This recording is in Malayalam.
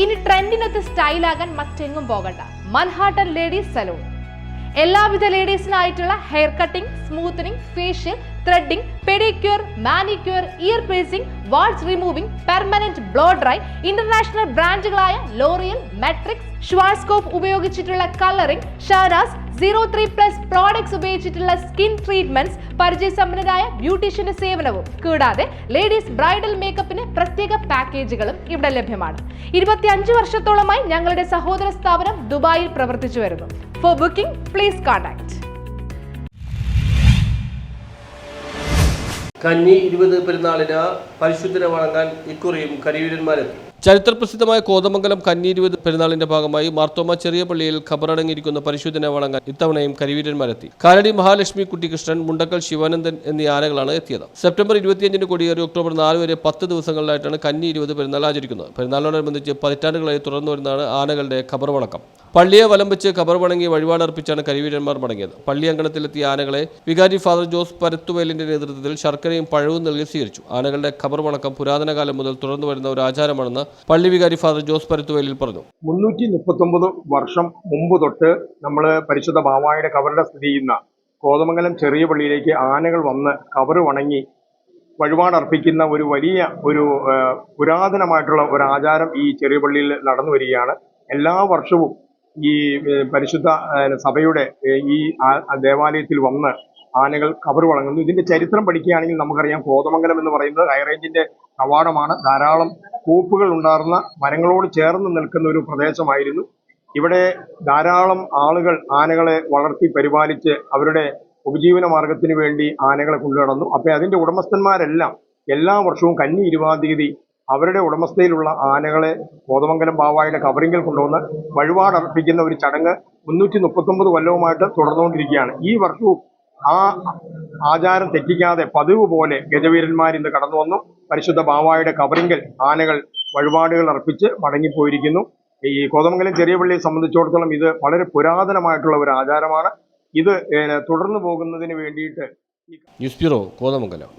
ഇനി ട്രെൻഡിനൊത്ത് സ്റ്റൈലാകാൻ മറ്റെങ്ങും പോകണ്ട. Manhattan ladies salon. എല്ലാവിധ ലേഡീസിനായിട്ടുള്ള hair cutting smoothening facial threading pedicure manicure ear piercing warts removing permanent blow dry international ബ്രാൻഡുകളായ L'Oreal Matrix Schwarzkopf ഉപയോഗിച്ചിട്ടുള്ള colouring Shahnaz zero three plus products ഉപയോഗിച്ചിട്ടുള്ള സ്കിൻ ട്രീറ്റ്മെന്റ്സ് പരിചയസമ്പന്നരായ ബ്യൂട്ടീഷ്യന്റെ സേവനവും. കൂടാതെ ലേഡീസ് ബ്രൈഡൽ മേക്കപ്പിന് പാക്കേജുകളും ഇവിടെ ലഭ്യമാണ്. ഇരുപത്തിയഞ്ച് വർഷത്തോളമായി ഞങ്ങളുടെ സഹോദര സ്ഥാപനം ദുബായിൽ പ്രവർത്തിച്ചു വരുന്നു. ഫോർ ബുക്കിംഗ് പ്ലീസ് കോൺടാക്ട് കന്നി ഇരുപത് പെരുന്നാളിന് പരിശുദ്ധനെ വണങ്ങാൻ ഇക്കുറിയും കരിവീരന്മാരെത്തി ചരിത്രപ്രസിദ്ധമായ കോതമംഗലം കന്നി ഇരുപത് പെരുന്നാളിന്റെ ഭാഗമായി മാർത്തോമ ചെറിയ പള്ളിയിൽ ഖബറടങ്ങിയിരിക്കുന്ന പരിശുദ്ധനെ വണങ്ങാൻ ഇത്തവണയും കരിവീരന്മാരെത്തി കാലടി മഹാലക്ഷ്മി കുട്ടികൃഷ്ണൻ മുണ്ടക്കൽ ശിവാനന്ദൻ എന്നീ ആനകളാണ് എത്തിയത്. സെപ്റ്റംബർ ഇരുപത്തിയഞ്ചിന് കൊടിയേറി ഒക്ടോബർ നാല് വരെ പത്ത് ദിവസങ്ങളിലായിട്ടാണ് കന്നി ഇരുപത് പെരുന്നാൾ ആചരിക്കുന്നത്. പെരുന്നാളിനോടനുബന്ധിച്ച് പതിറ്റാണ്ടുകളായി തുടർന്നു വരുന്നതാണ് ആനകളുടെ ഖബർ വണക്കം പള്ളിയെ വലം വെച്ച് ഖബർ വണങ്ങി വഴിപാടർപ്പിച്ചാണ് കരിവീരന്മാർ മടങ്ങിയത്. പള്ളി അങ്കണത്തിലെത്തിയ ആനകളെ വികാരി ഫാദർ ജോസ് പരത്തുവേലിന്റെ നേതൃത്വത്തിൽ ശർക്കരയും പഴവും നൽകി സ്വീകരിച്ചു. ആനകളുടെ ഖബർ വണക്കം പുരാതന കാലം മുതൽ തുടർന്നു വരുന്ന ഒരു ആചാരമാണെന്ന് പള്ളി വികാരി ഫാദർ ജോസ് പരത്തുവേലിൽ പറഞ്ഞു. മുന്നൂറ്റി മുപ്പത്തൊമ്പത് വർഷം മുമ്പ് തൊട്ട് നമ്മൾ പരിശുദ്ധ ബാവായുടെ കബറിട സ്ഥിതി ചെയ്യുന്ന കോതമംഗലം ചെറിയ പള്ളിയിലേക്ക് ആനകൾ വന്ന് കബറ് വണങ്ങി വഴിപാടർപ്പിക്കുന്ന ഒരു വലിയ ഒരു പുരാതനമായിട്ടുള്ള ഒരു ആചാരം ഈ ചെറിയ പള്ളിയിൽ നടന്നു വരികയാണ്. എല്ലാ വർഷവും ഈ പരിശുദ്ധ സഭയുടെ ഈ ദേവാലയത്തിൽ വന്ന് ആനകൾ കബർ വളങ്ങുന്നു ഇതിന്റെ ചരിത്രം പഠിക്കുകയാണെങ്കിൽ നമുക്കറിയാം. കോതമംഗലം എന്ന് പറയുന്നത് ഹൈറേഞ്ചിന്റെ കവാടമാണ്. ധാരാളം കൂപ്പുകൾ ഉണ്ടാർന്ന മരങ്ങളോട് ചേർന്ന് നിൽക്കുന്ന ഒരു പ്രദേശമായിരുന്നു. ഇവിടെ ധാരാളം ആളുകൾ ആനകളെ വളർത്തി പരിപാലിച്ച് അവരുടെ ഉപജീവന മാർഗത്തിന് വേണ്ടി ആനകളെ കൊണ്ടുനടന്നു. അപ്പൊ അതിന്റെ ഉടമസ്ഥന്മാരെല്ലാം എല്ലാ വർഷവും കന്നി ഇരുപതാം തീയതി അവരുടെ ഉടമസ്ഥയിലുള്ള ആനകളെ കോതമംഗലം ബാവായുടെ കവറിങ്ങിൽ കൊണ്ടുവന്ന് വഴിപാടർപ്പിക്കുന്ന ഒരു ചടങ്ങ് മുന്നൂറ്റി മുപ്പത്തൊമ്പത് കൊല്ലവുമായിട്ട് തുടർന്നുകൊണ്ടിരിക്കുകയാണ്. ഈ വർഷവും ആ ആചാരം തെറ്റിക്കാതെ പതിവ് പോലെ ഗജവീരന്മാർ ഇന്ന് കടന്നു വന്നു. പരിശുദ്ധ ബാവായുടെ കവറിങ്കിൽ ആനകൾ വഴിപാടുകൾ അർപ്പിച്ച് മടങ്ങിപ്പോയിരിക്കുന്നു. ഈ കോതമംഗലം ചെറിയ പള്ളിയെ സംബന്ധിച്ചിടത്തോളം ഇത് വളരെ പുരാതനമായിട്ടുള്ള ഒരു ആചാരമാണ്. ഇത് തുടർന്നു പോകുന്നതിന് വേണ്ടിയിട്ട് ന്യൂസ് ബ്യൂറോ കോതമംഗലം.